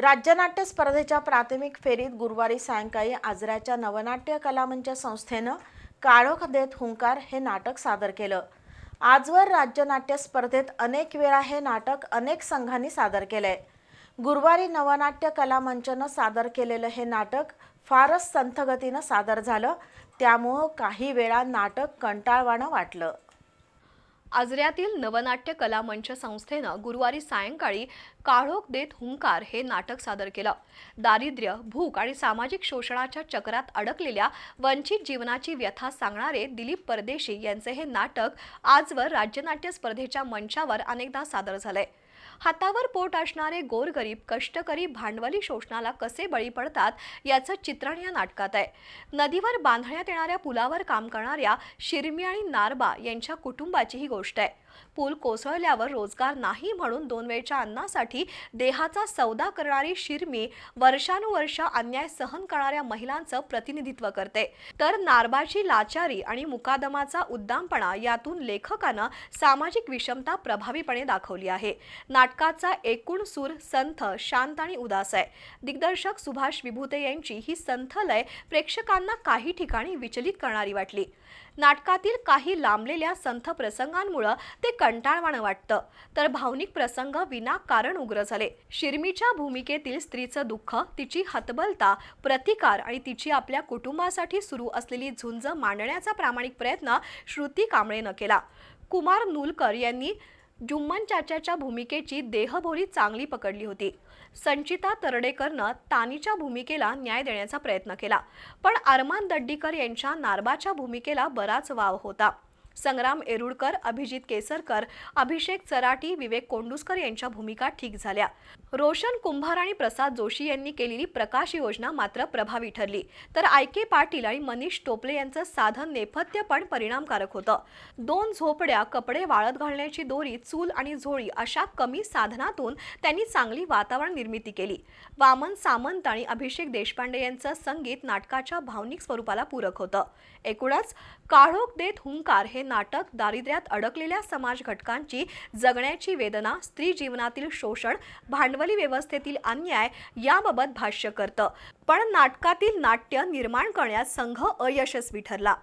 राज्यनाट्य स्पर्धेच्या प्राथमिक फेरीत गुरुवारी सायंकाळी आजऱ्याच्या नवनाट्य कलामंच संस्थेनं काळोख देत हुंकार हे नाटक सादर केलं. आजवर राज्यनाट्य स्पर्धेत अनेक वेळा हे नाटक अनेक संघांनी सादर केलंय. गुरुवारी नवनाट्य कलामंचनं सादर केलेलं हे नाटक फारच संथगतीनं सादर झालं. त्यामुळं काही वेळा नाटक कंटाळवाणं वाटलं. आजऱ्यातील नवनाट्य कला मंच संस्थेनं गुरुवारी सायंकाळी काळोख देत हुंकार हे नाटक सादर केलं. दारिद्र्य भूक आणि सामाजिक शोषणाच्या चक्रात अडकलेल्या वंचित जीवनाची व्यथा सांगणारे दिलीप परदेशी यांचे हे नाटक आजवर राज्यनाट्य स्पर्धेच्या मंचावर अनेकदा सादर झालंय. हातावर पोट असणारे गोरगरीब कष्टकरी भांडवली शोषणाला कसे बळी पडतात याचं चित्रण या नाटकात आहे. नदीवर बांधण्यात येणाऱ्या पुलावर काम करणाऱ्या शिरमी आणि नारबा यांच्या कुटुंबाची ही गोष्ट आहे. पूल कोसळल्यावर रोजगार नाही म्हणून दोन वेळच्या अन्नासाठी देहाचा सौदा करणारी शिरमी वर्षानुवर्ष अन्याय सहन करणाऱ्या महिलांचं प्रतिनिधित्व करते. तर नारबाची लाचारी आणि मुकादमाचा उद्दामपणा यातून लेखकानं सामाजिक विषमता प्रभावीपणे दाखवली आहे. नाटकाचा एकूण सूर संथ शांत आणि उदास आहे. दिग्दर्शक सुभाष विभूते यांची ही संथ लय प्रेक्षकांना काही ठिकाणी विचलित करणारी वाटली. नाटकातील काही लांबलेल्या संथ प्रसंगांमुळं ते कंटाळवाणं वाटतं. तर भावनिक प्रसंग विनाकारण उग्र झाले. शिरमीच्या भूमिकेतील स्त्रीचं दुःख तिची हतबलता प्रतिकार आणि तिची आपल्या कुटुंबासाठी सुरू असलेली झुंज मांडण्याचा प्रामाणिक प्रयत्न श्रुती कांबळेनं केला. कुमार नूलकर यांनी जुम्मन चाच्याच्या भूमिकेची देहबोली चांगली पकडली होती. संचिता तरडेकरनं तानीच्या भूमिकेला न्याय देण्याचा प्रयत्न केला. पण अरमान दड्डीकर यांच्या नारबाच्या भूमिकेला बराच वाव होता. संग्राम एरुडकर अभिजित केसरकर अभिषेक चराटी विवेक कोंडुसकर यांच्या भूमिका ठीक झाल्या. रोशन कुंभार आणि प्रसाद जोशी यांनी केलेली प्रकाश योजना मात्र प्रभावी ठरली. तर आय के पाटील आणि मनीष टोपले यांचं साधन नेपथ्य पण परिणामकारक होतं. दोन झोपड्या कपडे वाळत घालण्याची दोरी चूल आणि झोळी अशा कमी साधनातून त्यांनी चांगली वातावरण निर्मिती केली. वामन सामंत आणि अभिषेक देशपांडे यांचं संगीत नाटकाच्या भावनिक स्वरूपाला पूरक होतं. एकूणच काळोख देत हुंकार हे नाटक दारिद्र्यात अडकलेल्या समाज घटकांची जगण्याची वेदना स्त्री जीवनातील शोषण भांडवली व्यवस्थेतील अन्याय याबाबत भाष्य करतं. पण नाटकातील नाट्य निर्माण करण्यात संघ अयशस्वी ठरला.